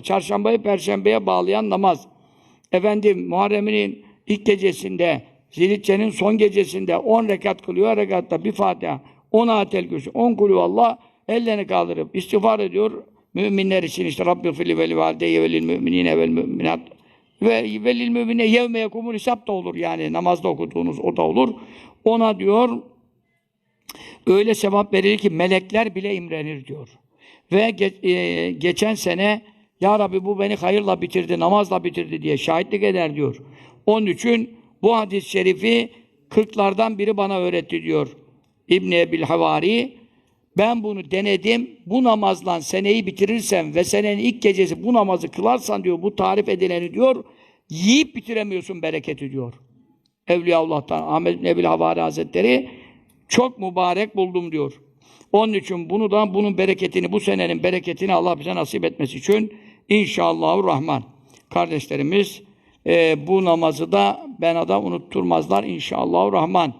Çarşambayı perşembeye bağlayan namaz. Efendim Muharrem'in ilk gecesinde, Zilhicce'nin son gecesinde 10 rekat kılıyor. Her rekatta bir Fatiha, 10 ayetel kürsü, 10 kulü Allah ellerini kaldırıp istiğfar ediyor. Müminler için işte Rabbi fili veli valideyye velil müminine vel müminat ve velil mümine yevme yekumul hesap da olur yani namazda okuduğunuz o da olur. Ona diyor öyle sevap verilir ki melekler bile imrenir diyor. Ve ge- e, geçen sene Ya Rabbi bu beni hayırla bitirdi, namazla bitirdi diye şahitlik eder diyor. Onun için bu hadis-i şerifi kırklardan biri bana öğretti diyor. İbn Ebil Havari ben bunu denedim. Bu namazla seneyi bitirirsem ve senenin ilk gecesi bu namazı kılarsan diyor bu tarif edileni diyor yiyip bitiremiyorsun bereketi diyor. Evliyaullah'tan Ahmet bin Ebil Havari Hazretleri çok mübarek buldum diyor. Onun için bunu da bunun bereketini, bu senenin bereketini Allah bize nasip etmesi için inşallahü rahman. Kardeşlerimiz e, bu namazı da bana da unutturmazlar inşallahü rahman.